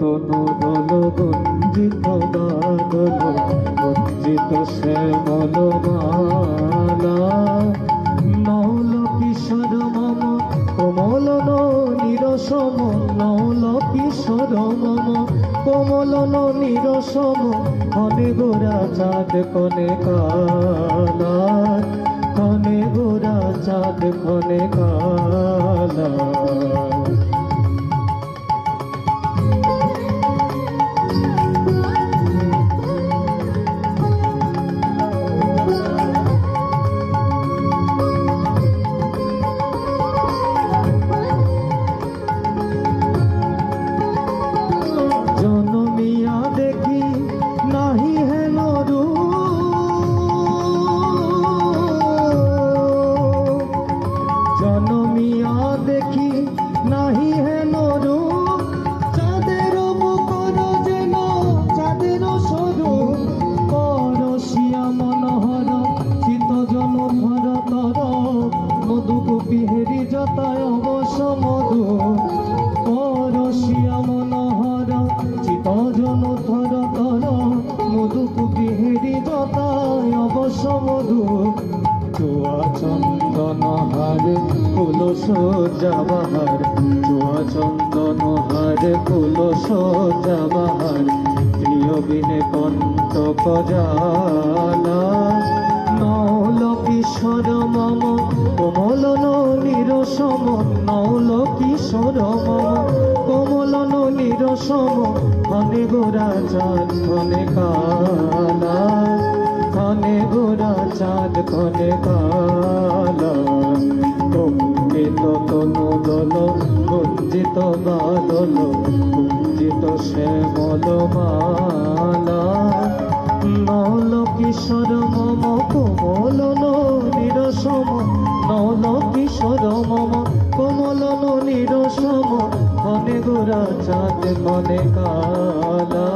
তনু দল গঞ্জিত বাদল গঞ্জিত শ্যামল মালা। নৌল কিশোর মম, কোমল নিরসম নৌল কিশোর মম, কোমল নিরসম কনে গোরা চাঁদ, কনে কালা কনে গোরা চাঁদ, কনে কালা মধু চুয়া চন্দন হার ফুল সজাবাহার চুয়া চন্দন হার ফুল সজাবাহার প্রিয় বিনে কণ্টক জালা নৌল কিশোর মম, কোমল নিরসম নৌল কিশোর মম, কোমল নিরসম খনে গোরা চাঁদ কালা। খনে কালা কম্পিত তনু দল গুঞ্জিত বাদল গুঞ্জিত শ্যামল মালা। নল কিশোর মম কোমল নিরসম নল কিশোর মম কোমল নিরসম কনে গোরা চাঁদ কনে কালা।